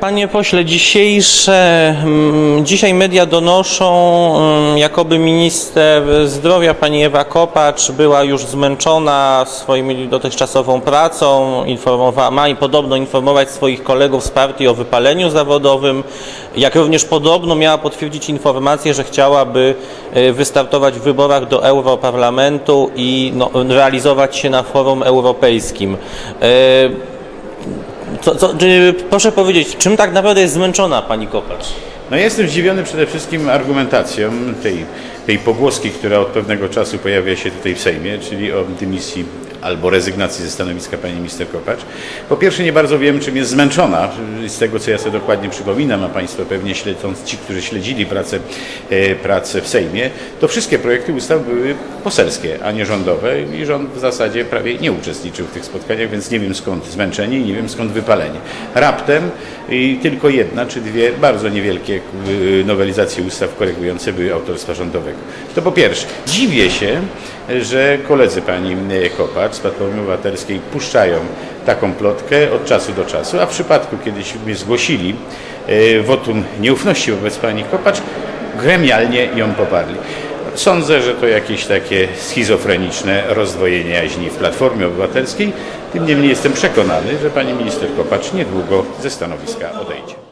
Panie pośle, dzisiejsze, mm, dzisiaj media donoszą, mm, jakoby minister zdrowia pani Ewa Kopacz była już zmęczona swoją dotychczasową pracą, informowa- ma i podobno informować swoich kolegów z partii o wypaleniu zawodowym, jak również podobno miała potwierdzić informację, że chciałaby e, wystartować w wyborach do Europarlamentu i no, realizować się na forum europejskim. Co, co, czy, proszę powiedzieć, czym tak naprawdę jest zmęczona pani Kopacz? No jestem zdziwiony przede wszystkim argumentacją tej, tej pogłoski, która od pewnego czasu pojawia się tutaj w Sejmie, czyli o dymisji albo rezygnacji ze stanowiska pani minister Kopacz. Po pierwsze nie bardzo wiem, czym jest zmęczona. Z tego, co ja sobie dokładnie przypominam, a państwo pewnie śledząc, ci, którzy śledzili pracę, e, pracę w Sejmie, to wszystkie projekty ustaw były poselskie, a nie rządowe i rząd w zasadzie prawie nie uczestniczył w tych spotkaniach, więc nie wiem skąd zmęczenie i nie wiem skąd wypalenie. Raptem i tylko jedna czy dwie bardzo niewielkie y, nowelizacje ustaw korygujące były autorstwa rządowego. To po pierwsze. Dziwię się, że koledzy pani e, Kopacz z Platformy Obywatelskiej puszczają taką plotkę od czasu do czasu, a w przypadku, kiedyśmy zgłosili e, wotum nieufności wobec pani Kopacz, gremialnie ją poparli. Sądzę, że to jakieś takie schizofreniczne rozdwojenie jaźni w Platformie Obywatelskiej. Tym niemniej jestem przekonany, że pani minister Kopacz niedługo ze stanowiska odejdzie.